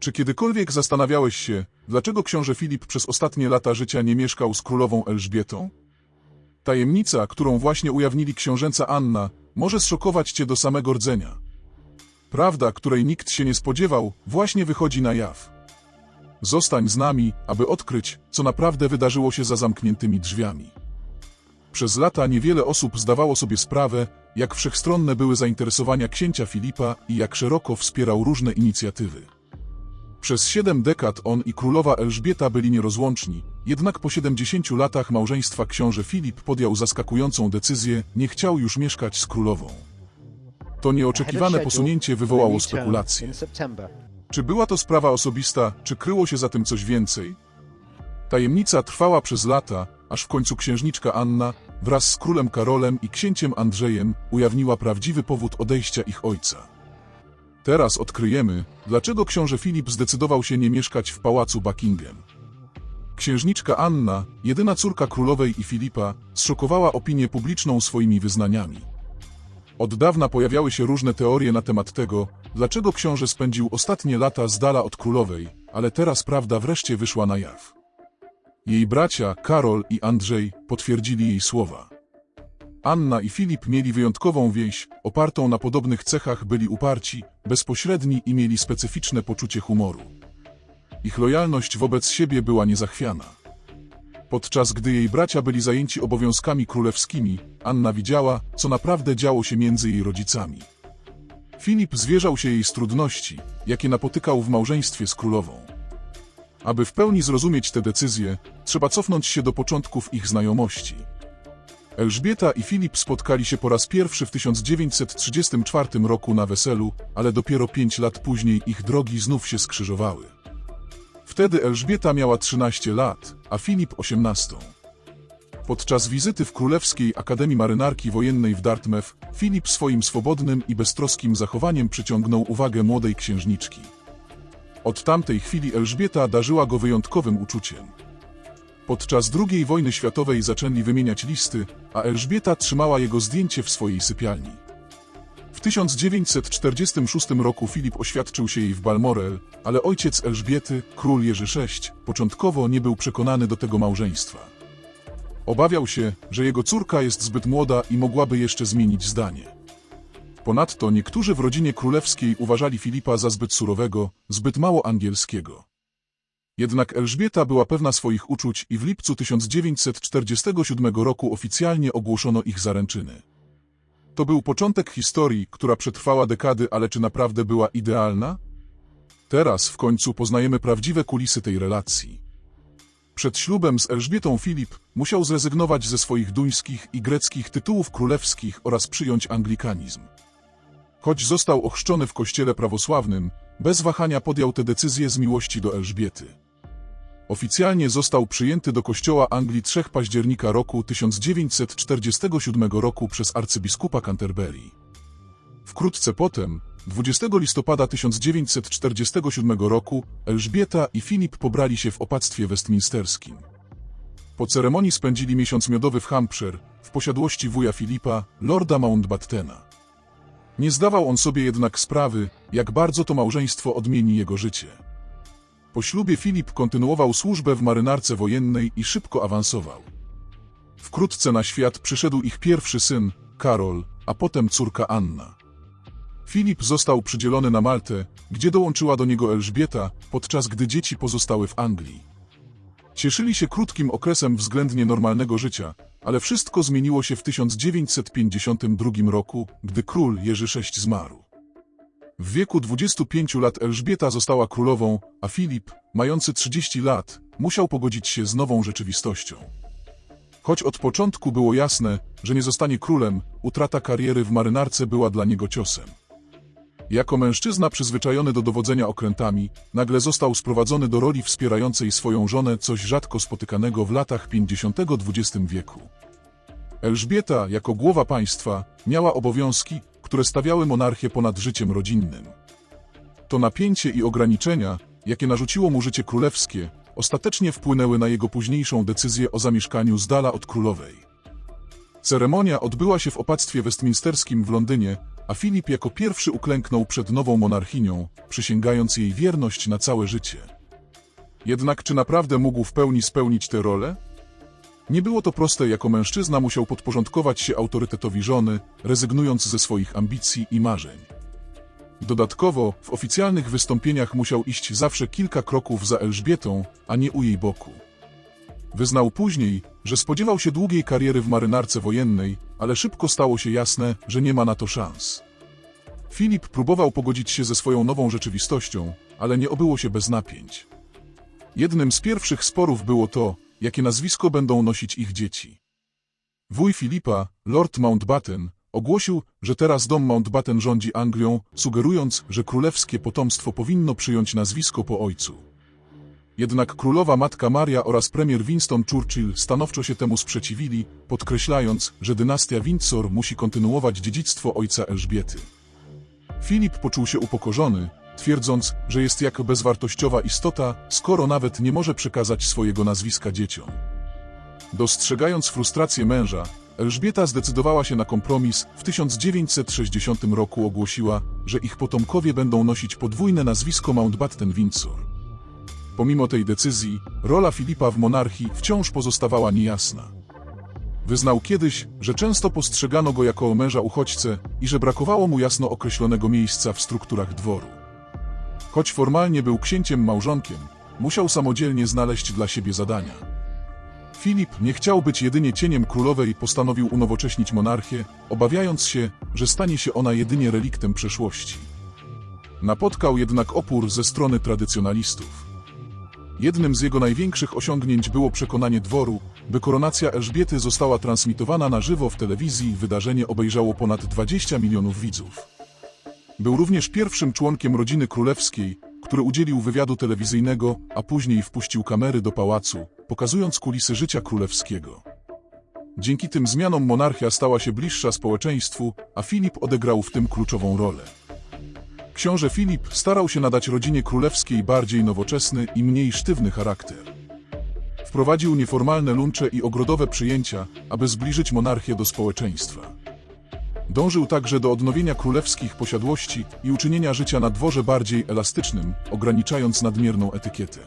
Czy kiedykolwiek zastanawiałeś się, dlaczego książę Filip przez ostatnie lata życia nie mieszkał z królową Elżbietą? Tajemnica, którą właśnie ujawnili książęca Anna, może zszokować cię do samego rdzenia. Prawda, której nikt się nie spodziewał, właśnie wychodzi na jaw. Zostań z nami, aby odkryć, co naprawdę wydarzyło się za zamkniętymi drzwiami. Przez lata niewiele osób zdawało sobie sprawę, jak wszechstronne były zainteresowania księcia Filipa i jak szeroko wspierał różne inicjatywy. Przez siedem dekad on i królowa Elżbieta byli nierozłączni, jednak po 70 latach małżeństwa książę Filip podjął zaskakującą decyzję, nie chciał już mieszkać z królową. To nieoczekiwane posunięcie wywołało spekulacje. Czy była to sprawa osobista, czy kryło się za tym coś więcej? Tajemnica trwała przez lata, aż w końcu księżniczka Anna, wraz z królem Karolem i księciem Andrzejem, ujawniła prawdziwy powód odejścia ich ojca. Teraz odkryjemy, dlaczego książę Filip zdecydował się nie mieszkać w pałacu Buckingham. Księżniczka Anna, jedyna córka królowej i Filipa, zszokowała opinię publiczną swoimi wyznaniami. Od dawna pojawiały się różne teorie na temat tego, dlaczego książę spędził ostatnie lata z dala od królowej, ale teraz prawda wreszcie wyszła na jaw. Jej bracia, Karol i Andrzej, potwierdzili jej słowa. Anna i Filip mieli wyjątkową więź, opartą na podobnych cechach byli uparci, bezpośredni i mieli specyficzne poczucie humoru. Ich lojalność wobec siebie była niezachwiana. Podczas gdy jej bracia byli zajęci obowiązkami królewskimi, Anna widziała, co naprawdę działo się między jej rodzicami. Filip zwierzał się jej z trudności, jakie napotykał w małżeństwie z królową. Aby w pełni zrozumieć te decyzje, trzeba cofnąć się do początków ich znajomości. Elżbieta i Filip spotkali się po raz pierwszy w 1934 roku na weselu, ale dopiero pięć lat później ich drogi znów się skrzyżowały. Wtedy Elżbieta miała 13 lat, a Filip 18. Podczas wizyty w Królewskiej Akademii Marynarki Wojennej w Dartmouth, Filip swoim swobodnym i beztroskim zachowaniem przyciągnął uwagę młodej księżniczki. Od tamtej chwili Elżbieta darzyła go wyjątkowym uczuciem. Podczas II wojny światowej zaczęli wymieniać listy, a Elżbieta trzymała jego zdjęcie w swojej sypialni. W 1946 roku Filip oświadczył się jej w Balmoral, ale ojciec Elżbiety, król Jerzy VI, początkowo nie był przekonany do tego małżeństwa. Obawiał się, że jego córka jest zbyt młoda i mogłaby jeszcze zmienić zdanie. Ponadto niektórzy w rodzinie królewskiej uważali Filipa za zbyt surowego, zbyt mało angielskiego. Jednak Elżbieta była pewna swoich uczuć i w lipcu 1947 roku oficjalnie ogłoszono ich zaręczyny. To był początek historii, która przetrwała dekady, ale czy naprawdę była idealna? Teraz w końcu poznajemy prawdziwe kulisy tej relacji. Przed ślubem z Elżbietą Filip musiał zrezygnować ze swoich duńskich i greckich tytułów królewskich oraz przyjąć anglikanizm. Choć został ochrzczony w kościele prawosławnym, bez wahania podjął tę decyzję z miłości do Elżbiety. Oficjalnie został przyjęty do kościoła Anglii 3 października roku 1947 roku przez arcybiskupa Canterbury. Wkrótce potem, 20 listopada 1947 roku, Elżbieta i Filip pobrali się w opactwie westminsterskim. Po ceremonii spędzili miesiąc miodowy w Hampshire, w posiadłości wuja Filipa, lorda Mountbattena. Nie zdawał on sobie jednak sprawy, jak bardzo to małżeństwo odmieni jego życie. Po ślubie Filip kontynuował służbę w marynarce wojennej i szybko awansował. Wkrótce na świat przyszedł ich pierwszy syn, Karol, a potem córka Anna. Filip został przydzielony na Maltę, gdzie dołączyła do niego Elżbieta, podczas gdy dzieci pozostały w Anglii. Cieszyli się krótkim okresem względnie normalnego życia, ale wszystko zmieniło się w 1952 roku, gdy król Jerzy VI zmarł. W wieku 25 lat Elżbieta została królową, a Filip, mający 30 lat, musiał pogodzić się z nową rzeczywistością. Choć od początku było jasne, że nie zostanie królem, utrata kariery w marynarce była dla niego ciosem. Jako mężczyzna przyzwyczajony do dowodzenia okrętami, nagle został sprowadzony do roli wspierającej swoją żonę, coś rzadko spotykanego w latach 50. XX wieku. Elżbieta, jako głowa państwa, miała obowiązki, które stawiały monarchię ponad życiem rodzinnym. To napięcie i ograniczenia, jakie narzuciło mu życie królewskie, ostatecznie wpłynęły na jego późniejszą decyzję o zamieszkaniu z dala od królowej. Ceremonia odbyła się w opactwie westminsterskim w Londynie, a Filip jako pierwszy uklęknął przed nową monarchinią, przysięgając jej wierność na całe życie. Jednak czy naprawdę mógł w pełni spełnić tę rolę? Nie było to proste, jako mężczyzna musiał podporządkować się autorytetowi żony, rezygnując ze swoich ambicji i marzeń. Dodatkowo, w oficjalnych wystąpieniach musiał iść zawsze kilka kroków za Elżbietą, a nie u jej boku. Wyznał później, że spodziewał się długiej kariery w marynarce wojennej, ale szybko stało się jasne, że nie ma na to szans. Filip próbował pogodzić się ze swoją nową rzeczywistością, ale nie obyło się bez napięć. Jednym z pierwszych sporów było to, jakie nazwisko będą nosić ich dzieci. Wuj Filipa, Lord Mountbatten, ogłosił, że teraz dom Mountbatten rządzi Anglią, sugerując, że królewskie potomstwo powinno przyjąć nazwisko po ojcu. Jednak królowa matka Maria oraz premier Winston Churchill stanowczo się temu sprzeciwili, podkreślając, że dynastia Windsor musi kontynuować dziedzictwo ojca Elżbiety. Filip poczuł się upokorzony, twierdząc, że jest jak bezwartościowa istota, skoro nawet nie może przekazać swojego nazwiska dzieciom. Dostrzegając frustrację męża, Elżbieta zdecydowała się na kompromis. W 1960 roku ogłosiła, że ich potomkowie będą nosić podwójne nazwisko Mountbatten-Windsor. Pomimo tej decyzji, rola Filipa w monarchii wciąż pozostawała niejasna. Wyznał kiedyś, że często postrzegano go jako męża uchodźcę i że brakowało mu jasno określonego miejsca w strukturach dworu. Choć formalnie był księciem małżonkiem, musiał samodzielnie znaleźć dla siebie zadania. Filip nie chciał być jedynie cieniem królowej i postanowił unowocześnić monarchię, obawiając się, że stanie się ona jedynie reliktem przeszłości. Napotkał jednak opór ze strony tradycjonalistów. Jednym z jego największych osiągnięć było przekonanie dworu, by koronacja Elżbiety została transmitowana na żywo w telewizji. Wydarzenie obejrzało ponad 20 milionów widzów. Był również pierwszym członkiem rodziny królewskiej, który udzielił wywiadu telewizyjnego, a później wpuścił kamery do pałacu, pokazując kulisy życia królewskiego. Dzięki tym zmianom monarchia stała się bliższa społeczeństwu, a Filip odegrał w tym kluczową rolę. Książę Filip starał się nadać rodzinie królewskiej bardziej nowoczesny i mniej sztywny charakter. Wprowadził nieformalne luncze i ogrodowe przyjęcia, aby zbliżyć monarchię do społeczeństwa. Dążył także do odnowienia królewskich posiadłości i uczynienia życia na dworze bardziej elastycznym, ograniczając nadmierną etykietę.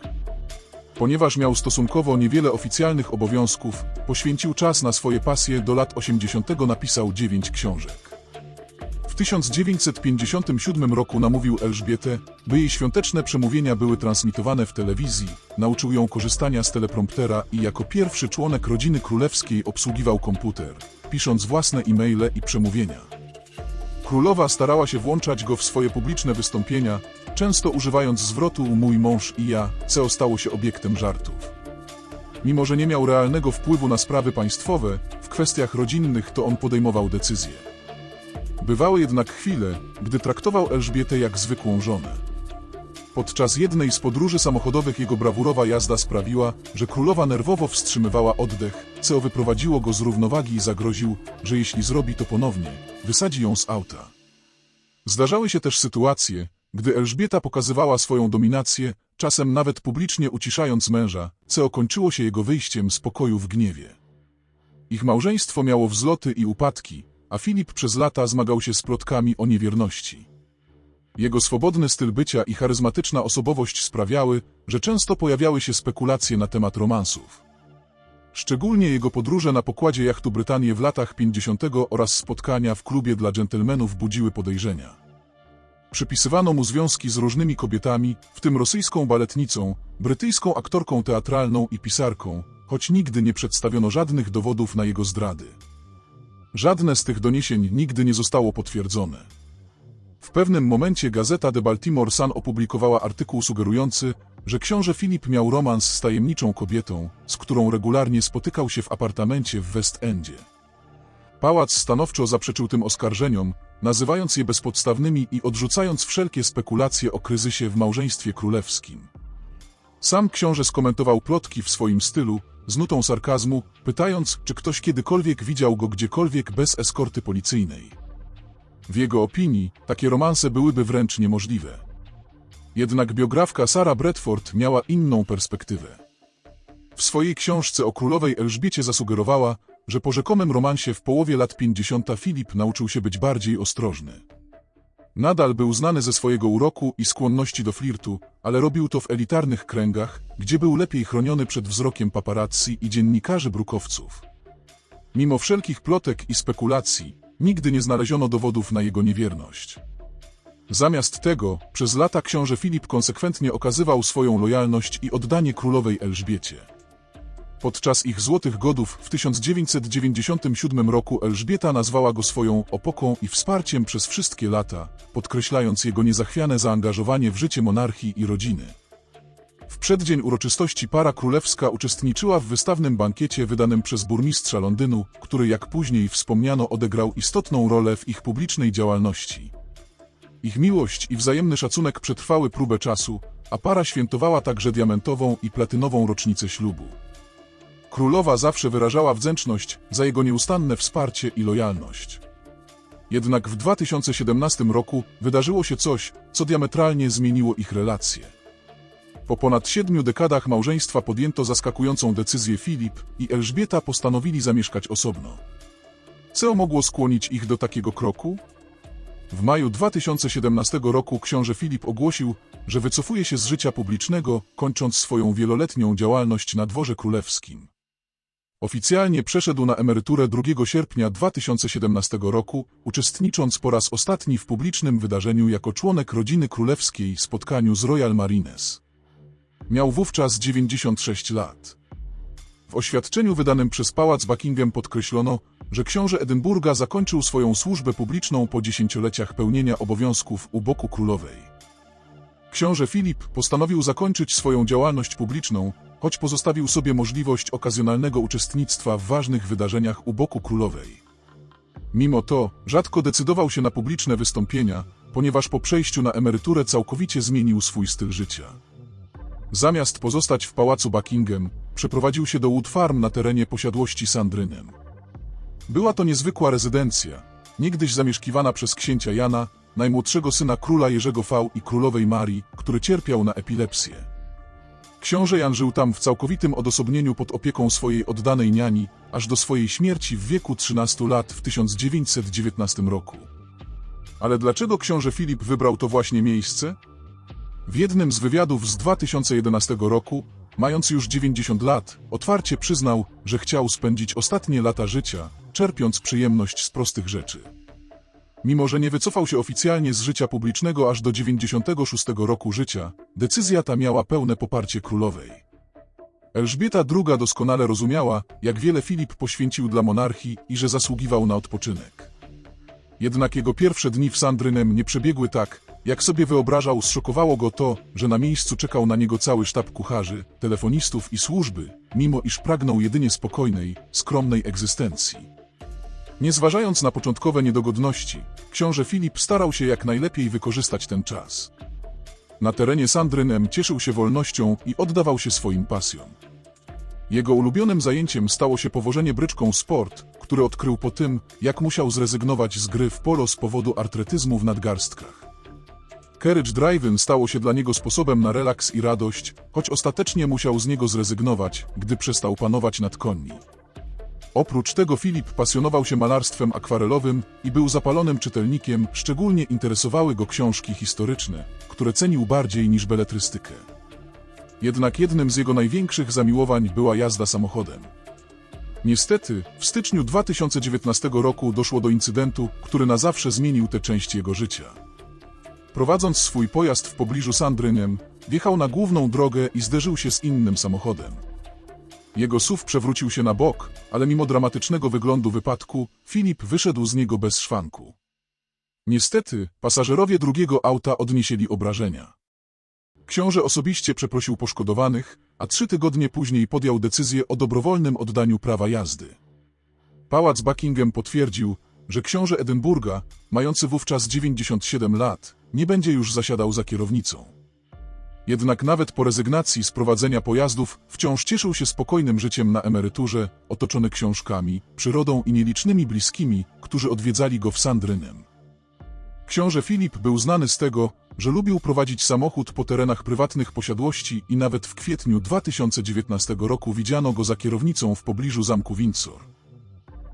Ponieważ miał stosunkowo niewiele oficjalnych obowiązków, poświęcił czas na swoje pasje do lat 80. napisał dziewięć książek. W 1957 roku namówił Elżbietę, by jej świąteczne przemówienia były transmitowane w telewizji, nauczył ją korzystania z telepromptera i jako pierwszy członek rodziny królewskiej obsługiwał komputer, pisząc własne e-maile i przemówienia. Królowa starała się włączać go w swoje publiczne wystąpienia, często używając zwrotu mój mąż i ja, co stało się obiektem żartów. Mimo, że nie miał realnego wpływu na sprawy państwowe, w kwestiach rodzinnych to on podejmował decyzje. Bywały jednak chwile, gdy traktował Elżbietę jak zwykłą żonę. Podczas jednej z podróży samochodowych jego brawurowa jazda sprawiła, że królowa nerwowo wstrzymywała oddech, co wyprowadziło go z równowagi i zagroził, że jeśli zrobi to ponownie, wysadzi ją z auta. Zdarzały się też sytuacje, gdy Elżbieta pokazywała swoją dominację, czasem nawet publicznie uciszając męża, co kończyło się jego wyjściem z pokoju w gniewie. Ich małżeństwo miało wzloty i upadki, a Filip przez lata zmagał się z plotkami o niewierności. Jego swobodny styl bycia i charyzmatyczna osobowość sprawiały, że często pojawiały się spekulacje na temat romansów. Szczególnie jego podróże na pokładzie jachtu Brytanię w latach 50. oraz spotkania w klubie dla dżentelmenów budziły podejrzenia. Przypisywano mu związki z różnymi kobietami, w tym rosyjską baletnicą, brytyjską aktorką teatralną i pisarką, choć nigdy nie przedstawiono żadnych dowodów na jego zdrady. Żadne z tych doniesień nigdy nie zostało potwierdzone. W pewnym momencie gazeta The Baltimore Sun opublikowała artykuł sugerujący, że książę Filip miał romans z tajemniczą kobietą, z którą regularnie spotykał się w apartamencie w West Endzie. Pałac stanowczo zaprzeczył tym oskarżeniom, nazywając je bezpodstawnymi i odrzucając wszelkie spekulacje o kryzysie w małżeństwie królewskim. Sam książę skomentował plotki w swoim stylu, z nutą sarkazmu, pytając, czy ktoś kiedykolwiek widział go gdziekolwiek bez eskorty policyjnej. W jego opinii, takie romanse byłyby wręcz niemożliwe. Jednak biografka Sara Bradford miała inną perspektywę. W swojej książce o królowej Elżbiecie zasugerowała, że po rzekomym romansie w połowie lat 50 Filip nauczył się być bardziej ostrożny. Nadal był znany ze swojego uroku i skłonności do flirtu, ale robił to w elitarnych kręgach, gdzie był lepiej chroniony przed wzrokiem paparazzi i dziennikarzy brukowców. Mimo wszelkich plotek i spekulacji, nigdy nie znaleziono dowodów na jego niewierność. Zamiast tego, przez lata książę Filip konsekwentnie okazywał swoją lojalność i oddanie królowej Elżbiecie. Podczas ich złotych godów w 1997 roku Elżbieta nazwała go swoją opoką i wsparciem przez wszystkie lata, podkreślając jego niezachwiane zaangażowanie w życie monarchii i rodziny. W przeddzień uroczystości para królewska uczestniczyła w wystawnym bankiecie wydanym przez burmistrza Londynu, który jak później wspomniano odegrał istotną rolę w ich publicznej działalności. Ich miłość i wzajemny szacunek przetrwały próbę czasu, a para świętowała także diamentową i platynową rocznicę ślubu. Królowa zawsze wyrażała wdzięczność za jego nieustanne wsparcie i lojalność. Jednak w 2017 roku wydarzyło się coś, co diametralnie zmieniło ich relacje. Po ponad siedmiu dekadach małżeństwa podjęto zaskakującą decyzję Filip i Elżbieta postanowili zamieszkać osobno. Co mogło skłonić ich do takiego kroku? W maju 2017 roku książę Filip ogłosił, że wycofuje się z życia publicznego, kończąc swoją wieloletnią działalność na dworze królewskim. Oficjalnie przeszedł na emeryturę 2 sierpnia 2017 roku, uczestnicząc po raz ostatni w publicznym wydarzeniu jako członek rodziny królewskiej spotkaniu z Royal Marines. Miał wówczas 96 lat. W oświadczeniu wydanym przez Pałac Buckingham podkreślono, że książę Edynburga zakończył swoją służbę publiczną po dziesięcioleciach pełnienia obowiązków u boku królowej. Książę Filip postanowił zakończyć swoją działalność publiczną, choć pozostawił sobie możliwość okazjonalnego uczestnictwa w ważnych wydarzeniach u boku królowej. Mimo to, rzadko decydował się na publiczne wystąpienia, ponieważ po przejściu na emeryturę całkowicie zmienił swój styl życia. Zamiast pozostać w pałacu Buckingham, przeprowadził się do Wood Farm na terenie posiadłości Sandrynem. Była to niezwykła rezydencja, niegdyś zamieszkiwana przez księcia Jana, najmłodszego syna króla Jerzego V i królowej Marii, który cierpiał na epilepsję. Książę Jan żył tam w całkowitym odosobnieniu pod opieką swojej oddanej niani, aż do swojej śmierci w wieku 13 lat w 1919 roku. Ale dlaczego książę Filip wybrał to właśnie miejsce? W jednym z wywiadów z 2011 roku, mając już 90 lat, otwarcie przyznał, że chciał spędzić ostatnie lata życia, czerpiąc przyjemność z prostych rzeczy. Mimo, że nie wycofał się oficjalnie z życia publicznego aż do 96 roku życia, decyzja ta miała pełne poparcie królowej. Elżbieta II doskonale rozumiała, jak wiele Filip poświęcił dla monarchii i że zasługiwał na odpoczynek. Jednak jego pierwsze dni w Sandrynem nie przebiegły tak, jak sobie wyobrażał, zszokowało go to, że na miejscu czekał na niego cały sztab kucharzy, telefonistów i służby, mimo iż pragnął jedynie spokojnej, skromnej egzystencji. Nie zważając na początkowe niedogodności, książę Filip starał się jak najlepiej wykorzystać ten czas. Na terenie Sandrynem cieszył się wolnością i oddawał się swoim pasjom. Jego ulubionym zajęciem stało się powożenie bryczką sport, który odkrył po tym, jak musiał zrezygnować z gry w polo z powodu artretyzmu w nadgarstkach. Carriage Driving stało się dla niego sposobem na relaks i radość, choć ostatecznie musiał z niego zrezygnować, gdy przestał panować nad konni. Oprócz tego Filip pasjonował się malarstwem akwarelowym i był zapalonym czytelnikiem, szczególnie interesowały go książki historyczne, które cenił bardziej niż beletrystykę. Jednak jednym z jego największych zamiłowań była jazda samochodem. Niestety, w styczniu 2019 roku doszło do incydentu, który na zawsze zmienił tę część jego życia. Prowadząc swój pojazd w pobliżu Sandrynem, wjechał na główną drogę i zderzył się z innym samochodem. Jego SUV przewrócił się na bok, ale mimo dramatycznego wyglądu wypadku, Filip wyszedł z niego bez szwanku. Niestety, pasażerowie drugiego auta odnieśli obrażenia. Książę osobiście przeprosił poszkodowanych, a trzy tygodnie później podjął decyzję o dobrowolnym oddaniu prawa jazdy. Pałac Buckingham potwierdził, że książę Edynburga, mający wówczas 97 lat, nie będzie już zasiadał za kierownicą. Jednak nawet po rezygnacji z prowadzenia pojazdów wciąż cieszył się spokojnym życiem na emeryturze, otoczony książkami, przyrodą i nielicznymi bliskimi, którzy odwiedzali go w Sandrynem. Książę Filip był znany z tego, że lubił prowadzić samochód po terenach prywatnych posiadłości i nawet w kwietniu 2019 roku widziano go za kierownicą w pobliżu zamku Windsor.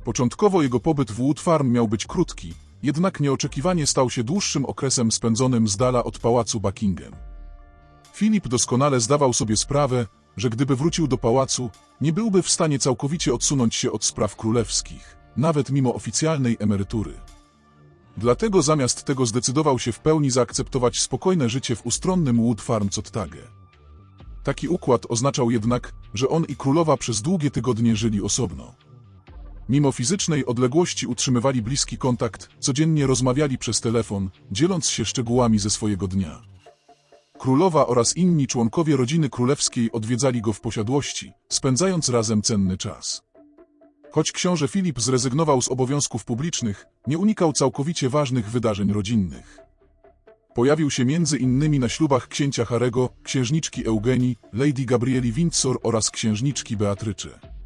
Początkowo jego pobyt w Wood Farm miał być krótki, jednak nieoczekiwanie stał się dłuższym okresem spędzonym z dala od pałacu Buckingham. Filip doskonale zdawał sobie sprawę, że gdyby wrócił do pałacu, nie byłby w stanie całkowicie odsunąć się od spraw królewskich, nawet mimo oficjalnej emerytury. Dlatego zamiast tego zdecydował się w pełni zaakceptować spokojne życie w ustronnym Wood Farm Cottage. Taki układ oznaczał jednak, że on i królowa przez długie tygodnie żyli osobno. Mimo fizycznej odległości utrzymywali bliski kontakt, codziennie rozmawiali przez telefon, dzieląc się szczegółami ze swojego dnia. Królowa oraz inni członkowie rodziny królewskiej odwiedzali go w posiadłości, spędzając razem cenny czas. Choć książę Filip zrezygnował z obowiązków publicznych, nie unikał całkowicie ważnych wydarzeń rodzinnych. Pojawił się między innymi na ślubach księcia Harego, księżniczki Eugenii, Lady Gabrieli Windsor oraz księżniczki Beatrycze.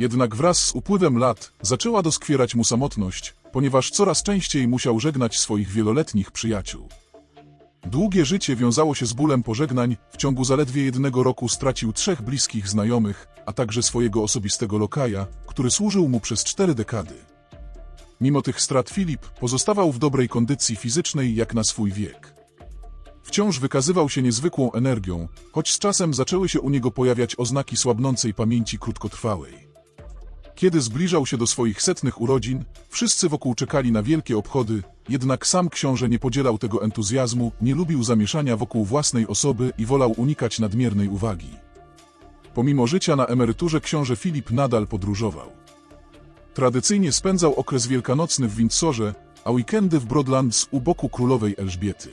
Jednak wraz z upływem lat zaczęła doskwierać mu samotność, ponieważ coraz częściej musiał żegnać swoich wieloletnich przyjaciół. Długie życie wiązało się z bólem pożegnań, w ciągu zaledwie jednego roku stracił trzech bliskich znajomych, a także swojego osobistego lokaja, który służył mu przez cztery dekady. Mimo tych strat Filip pozostawał w dobrej kondycji fizycznej jak na swój wiek. Wciąż wykazywał się niezwykłą energią, choć z czasem zaczęły się u niego pojawiać oznaki słabnącej pamięci krótkotrwałej. Kiedy zbliżał się do swoich setnych urodzin, wszyscy wokół czekali na wielkie obchody, jednak sam książę nie podzielał tego entuzjazmu, nie lubił zamieszania wokół własnej osoby i wolał unikać nadmiernej uwagi. Pomimo życia na emeryturze książę Filip nadal podróżował. Tradycyjnie spędzał okres wielkanocny w Windsorze, a weekendy w Broadlands u boku królowej Elżbiety.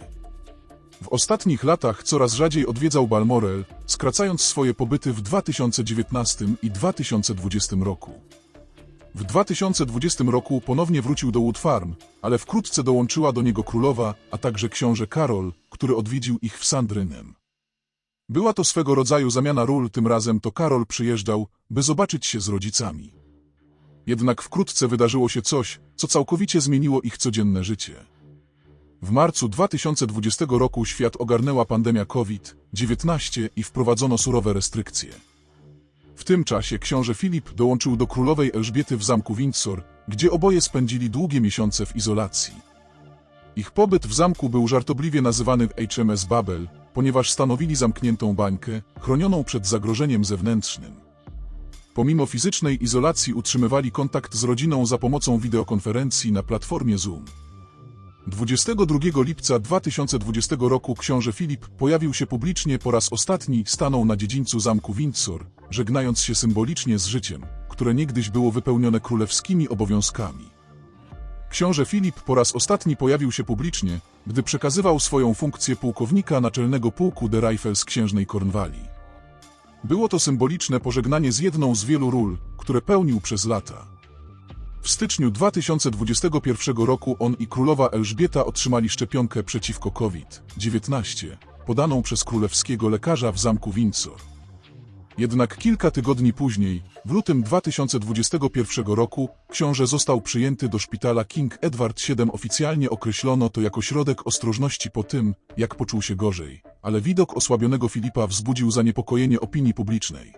W ostatnich latach coraz rzadziej odwiedzał Balmoral, skracając swoje pobyty w 2019 i 2020 roku. W 2020 roku ponownie wrócił do Wood Farm, ale wkrótce dołączyła do niego królowa, a także książę Karol, który odwiedził ich w Sandrynem. Była to swego rodzaju zamiana ról, tym razem to Karol przyjeżdżał, by zobaczyć się z rodzicami. Jednak wkrótce wydarzyło się coś, co całkowicie zmieniło ich codzienne życie. W marcu 2020 roku świat ogarnęła pandemia COVID-19 i wprowadzono surowe restrykcje. W tym czasie książę Filip dołączył do królowej Elżbiety w zamku Windsor, gdzie oboje spędzili długie miesiące w izolacji. Ich pobyt w zamku był żartobliwie nazywany HMS Babel, ponieważ stanowili zamkniętą bańkę, chronioną przed zagrożeniem zewnętrznym. Pomimo fizycznej izolacji utrzymywali kontakt z rodziną za pomocą wideokonferencji na platformie Zoom. 22 lipca 2020 roku książę Filip pojawił się publicznie po raz ostatni, stanął na dziedzińcu zamku Windsor, żegnając się symbolicznie z życiem, które niegdyś było wypełnione królewskimi obowiązkami. Książę Filip po raz ostatni pojawił się publicznie, gdy przekazywał swoją funkcję pułkownika naczelnego pułku de Rifles księżnej Kornwalii. Było to symboliczne pożegnanie z jedną z wielu ról, które pełnił przez lata. W styczniu 2021 roku on i królowa Elżbieta otrzymali szczepionkę przeciwko COVID-19, podaną przez królewskiego lekarza w zamku Windsor. Jednak kilka tygodni później, w lutym 2021 roku, książę został przyjęty do szpitala King Edward VII. Oficjalnie określono to jako środek ostrożności po tym, jak poczuł się gorzej, ale widok osłabionego Filipa wzbudził zaniepokojenie opinii publicznej.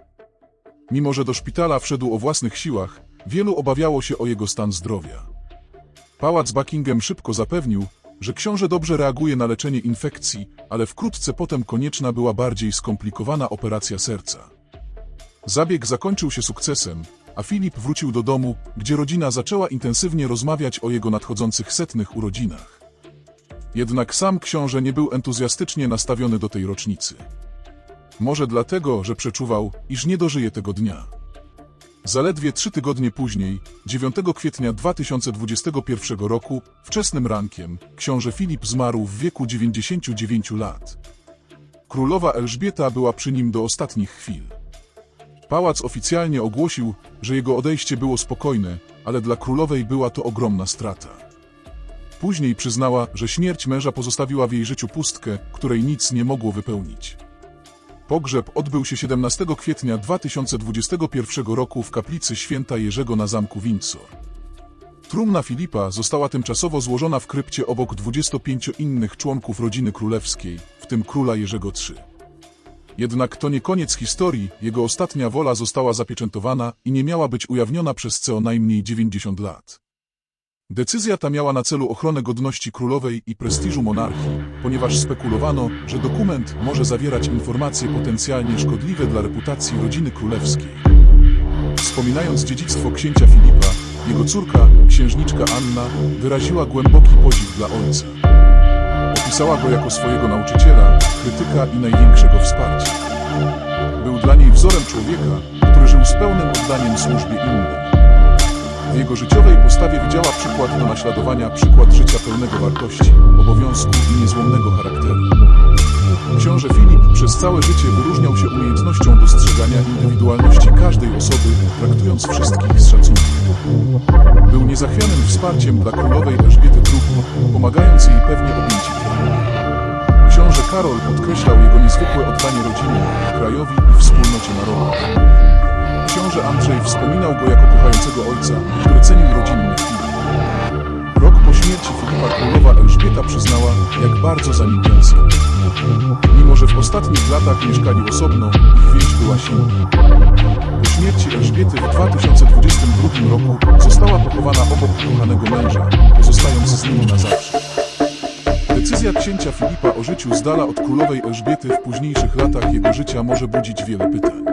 Mimo, że do szpitala wszedł o własnych siłach, wielu obawiało się o jego stan zdrowia. Pałac Buckingham szybko zapewnił, że książę dobrze reaguje na leczenie infekcji, ale wkrótce potem konieczna była bardziej skomplikowana operacja serca. Zabieg zakończył się sukcesem, a Filip wrócił do domu, gdzie rodzina zaczęła intensywnie rozmawiać o jego nadchodzących setnych urodzinach. Jednak sam książę nie był entuzjastycznie nastawiony do tej rocznicy. Może dlatego, że przeczuwał, iż nie dożyje tego dnia. Zaledwie trzy tygodnie później, 9 kwietnia 2021 roku, wczesnym rankiem, książę Filip zmarł w wieku 99 lat. Królowa Elżbieta była przy nim do ostatnich chwil. Pałac oficjalnie ogłosił, że jego odejście było spokojne, ale dla królowej była to ogromna strata. Później przyznała, że śmierć męża pozostawiła w jej życiu pustkę, której nic nie mogło wypełnić. Pogrzeb odbył się 17 kwietnia 2021 roku w kaplicy święta Jerzego na zamku Windsor. Trumna Filipa została tymczasowo złożona w krypcie obok 25 innych członków rodziny królewskiej, w tym króla Jerzego III. Jednak to nie koniec historii, jego ostatnia wola została zapieczętowana i nie miała być ujawniona przez co najmniej 90 lat. Decyzja ta miała na celu ochronę godności królowej i prestiżu monarchii, ponieważ spekulowano, że dokument może zawierać informacje potencjalnie szkodliwe dla reputacji rodziny królewskiej. Wspominając dziedzictwo księcia Filipa, jego córka, księżniczka Anna, wyraziła głęboki podziw dla ojca. Opisała go jako swojego nauczyciela, krytyka i największego wsparcia. Był dla niej wzorem człowieka, który żył z pełnym oddaniem służbie innym. W jego życiowej postawie widziała przykład do naśladowania, przykład życia pełnego wartości, obowiązku i niezłomnego charakteru. Książę Filip przez całe życie wyróżniał się umiejętnością dostrzegania indywidualności każdej osoby, traktując wszystkich z szacunkiem. Był niezachwianym wsparciem dla królowej Elżbiety II, pomagając jej pewnie objęcie. Książę Karol podkreślał jego niezwykłe oddanie rodzinie, krajowi i wspólnocie narodowej. Andrzej wspominał go jako kochającego ojca, który cenił rodzinne chwile. Rok po śmierci Filipa królowa Elżbieta przyznała, jak bardzo za nim tęskni. Mimo, że w ostatnich latach mieszkali osobno, ich więź była silna. Po śmierci Elżbiety w 2022 roku została pochowana obok kochanego męża, pozostając z nim na zawsze. Decyzja księcia Filipa o życiu z dala od królowej Elżbiety w późniejszych latach jego życia może budzić wiele pytań.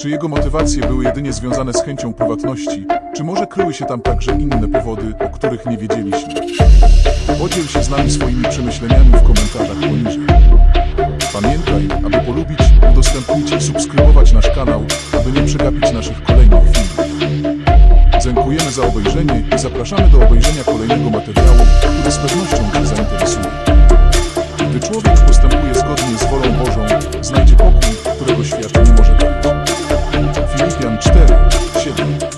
Czy jego motywacje były jedynie związane z chęcią prywatności, czy może kryły się tam także inne powody, o których nie wiedzieliśmy? Podziel się z nami swoimi przemyśleniami w komentarzach poniżej. Pamiętaj, aby polubić, udostępnić i subskrybować nasz kanał, aby nie przegapić naszych kolejnych filmów. Dziękujemy za obejrzenie i zapraszamy do obejrzenia kolejnego materiału, który z pewnością Cię zainteresuje. Gdy człowiek postępuje zgodnie z wolą Bożą, znajdzie pokój, którego świat nie może dać. you.